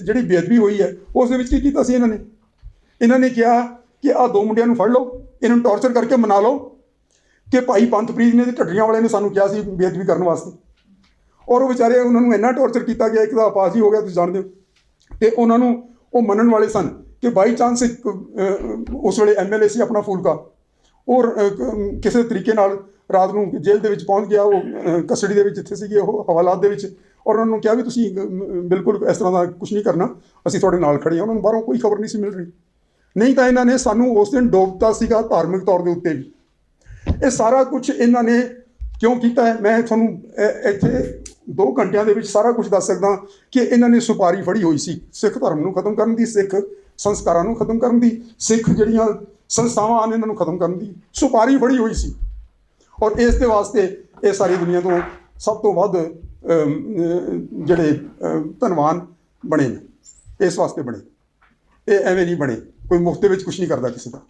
ਜਿਹੜੀ ਬੇਅਦਬੀ ਹੋਈ ਹੈ, ਉਸ ਦੇ ਵਿੱਚ ਕੀ ਕੀਤਾ ਸੀ ਇਹਨਾਂ ਨੇ? ਇਹਨਾਂ ਨੇ ਕਿਹਾ ਕਿ ਆਹ ਦੋ ਮੁੰਡਿਆਂ ਨੂੰ ਫੜ ਲਓ, ਇਹਨਾਂ ਨੂੰ ਟੌਰਚਰ ਕਰਕੇ ਮਨਾ ਲਓ ਕਿ ਭਾਈ ਪੰਥਪ੍ਰੀਤ ਨੇ ਤੇ ਢੱਡਰੀਆਂ ਵਾਲੇ ਨੇ ਸਾਨੂੰ ਕਿਹਾ ਸੀ ਬੇਅਦਬੀ ਕਰਨ ਵਾਸਤੇ। ਔਰ ਉਹ ਵਿਚਾਰੇ ਉਹਨਾਂ ਨੂੰ ਇੰਨਾ ਟੌਰਚਰ ਕੀਤਾ ਗਿਆ, ਇੱਕ ਤਾਂ ਆਪਾਸ ਹੀ ਹੋ ਗਿਆ, ਤੁਸੀਂ ਜਾਣਦੇ ਹੋ। ਤੇ ਉਹਨਾਂ ਨੂੰ ਉਹ ਮੰਨਣ ਵਾਲੇ ਸਨ ਕਿ ਬਾਈ ਚਾਂਸ ਇੱਕ ਉਸ ਵੇਲੇ ਐਮਐਲਏ ਸੀ ਆਪਣਾ ਫੂਲਕਾ। ਔਰ ਕਿਸੇ ਤਰੀਕੇ ਨਾਲ ਰਾਤ ਨੂੰ ਜੇਲ੍ਹ ਦੇ ਵਿੱਚ ਪਹੁੰਚ ਗਿਆ, ਉਹ ਕਸਟਡੀ ਦੇ ਵਿੱਚ ਜਿੱਥੇ ਸੀਗੇ, ਉਹ ਹਵਾਲਾਤ ਦੇ ਵਿੱਚ। ਔਰ ਉਹਨਾਂ ਨੂੰ ਕਿਹਾ ਵੀ ਤੁਸੀਂ ਬਿਲਕੁਲ ਇਸ ਤਰ੍ਹਾਂ ਦਾ ਕੁਝ ਨਹੀਂ ਕਰਨਾ, ਅਸੀਂ ਤੁਹਾਡੇ ਨਾਲ ਖੜੇ ਹਾਂ। ਉਹਨਾਂ ਨੂੰ ਬਾਹਰੋਂ ਕੋਈ ਖਬਰ ਨਹੀਂ ਸੀ ਮਿਲ ਰਹੀ। ਨਹੀਂ ਤਾਂ ਇਹਨਾਂ ਨੇ ਸਾਨੂੰ ਉਸ ਦਿਨ ਡੋਬਤਾ ਸੀਗਾ ਧਾਰਮਿਕ ਤੌਰ ਦੇ ਉੱਤੇ ਵੀ। ਇਹ ਸਾਰਾ ਕੁਝ ਇਹਨਾਂ ਨੇ ਕਿਉਂ ਕੀਤਾ ਹੈ? ਮੈਂ ਤੁਹਾਨੂੰ ਇੱਥੇ 2 ਘੰਟਿਆਂ ਦੇ ਵਿੱਚ ਸਾਰਾ ਕੁਝ ਦੱਸ ਸਕਦਾ ਕਿ ਇਹਨਾਂ ਨੇ ਸੁਪਾਰੀ ਫੜੀ ਹੋਈ ਸੀ। ਸਿੱਖ ਧਰਮ ਨੂੰ ਖਤਮ ਕਰਨ ਦੀ, ਸਿੱਖ ਸੰਸਕਾਰਾਂ ਨੂੰ ਖਤਮ ਕਰਨ ਦੀ, ਸਿੱਖ ਜਿਹੜੀਆਂ ਸੰਸਥਾਵਾਂ ਹਨ, ਇਹਨਾਂ ਨੂੰ ਖਤਮ ਕਰਨ ਦੀ ਸੁਪਾਰੀ ਫੜੀ ਹੋਈ ਸੀ। ਔਰ ਇਸ ਦੇ ਵਾਸਤੇ ਇਹ ਸਾਰੀ ਦੁਨੀਆ ਤੋਂ ਸਭ ਤੋਂ ਵੱਧ ਜਿਹੜੇ ਅਮ, ਧਨਵਾਨ ਬਣੇ ਨੇ ਇਸ ਵਾਸਤੇ ਬਣੇ। ਇਹ ਐਵੇਂ ਨਹੀਂ ਬਣੇ ਕੋਈ ਮੁਫਤ ਦੇ ਵਿੱਚ ਕੁਝ ਨਹੀਂ ਕਰਦਾ ਕਿਸੇ ਦਾ।